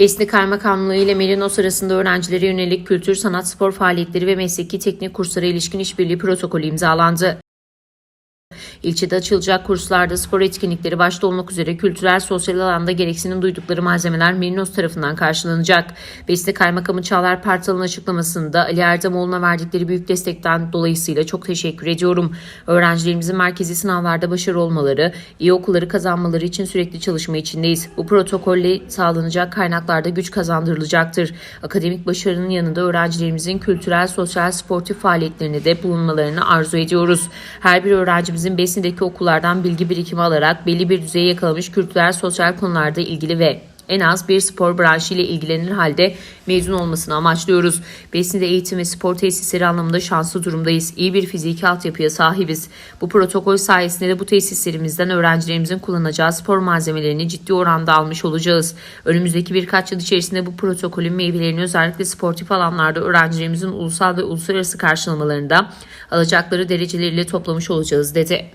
Besni Kaymakamlığı ile Merinos arasında öğrencilere yönelik kültür, sanat, spor faaliyetleri ve mesleki teknik kurslara ilişkin işbirliği protokolü imzalandı. İlçede açılacak kurslarda spor etkinlikleri başta olmak üzere kültürel sosyal alanda gereksinim duydukları malzemeler Merinos tarafından karşılanacak. Besni Kaymakamı Çağlar Partal'ın açıklamasında Ali Erdemoğlu'na verdikleri büyük destekten dolayısıyla çok teşekkür ediyorum. Öğrencilerimizin merkezi sınavlarda başarılı olmaları, iyi okulları kazanmaları için sürekli çalışma içindeyiz. Bu protokolle sağlanacak kaynaklarda güç kazandırılacaktır. Akademik başarının yanında öğrencilerimizin kültürel, sosyal, sportif faaliyetlerine de bulunmalarını arzu ediyoruz. Her bir öğrencimizin Besni'deki okullardan bilgi birikimi alarak belli bir düzeye yakalamış kültürel, sosyal konularda ilgili ve en az bir spor branşı ile ilgilenir halde mezun olmasını amaçlıyoruz. Besni'de eğitim ve spor tesisleri anlamında şanslı durumdayız. İyi bir fiziki altyapıya sahibiz. Bu protokol sayesinde de bu tesislerimizden öğrencilerimizin kullanacağı spor malzemelerini ciddi oranda almış olacağız. Önümüzdeki birkaç yıl içerisinde bu protokolün meyvelerini özellikle sportif alanlarda öğrencilerimizin ulusal ve uluslararası karşılamalarında alacakları dereceleriyle toplamış olacağız dedi.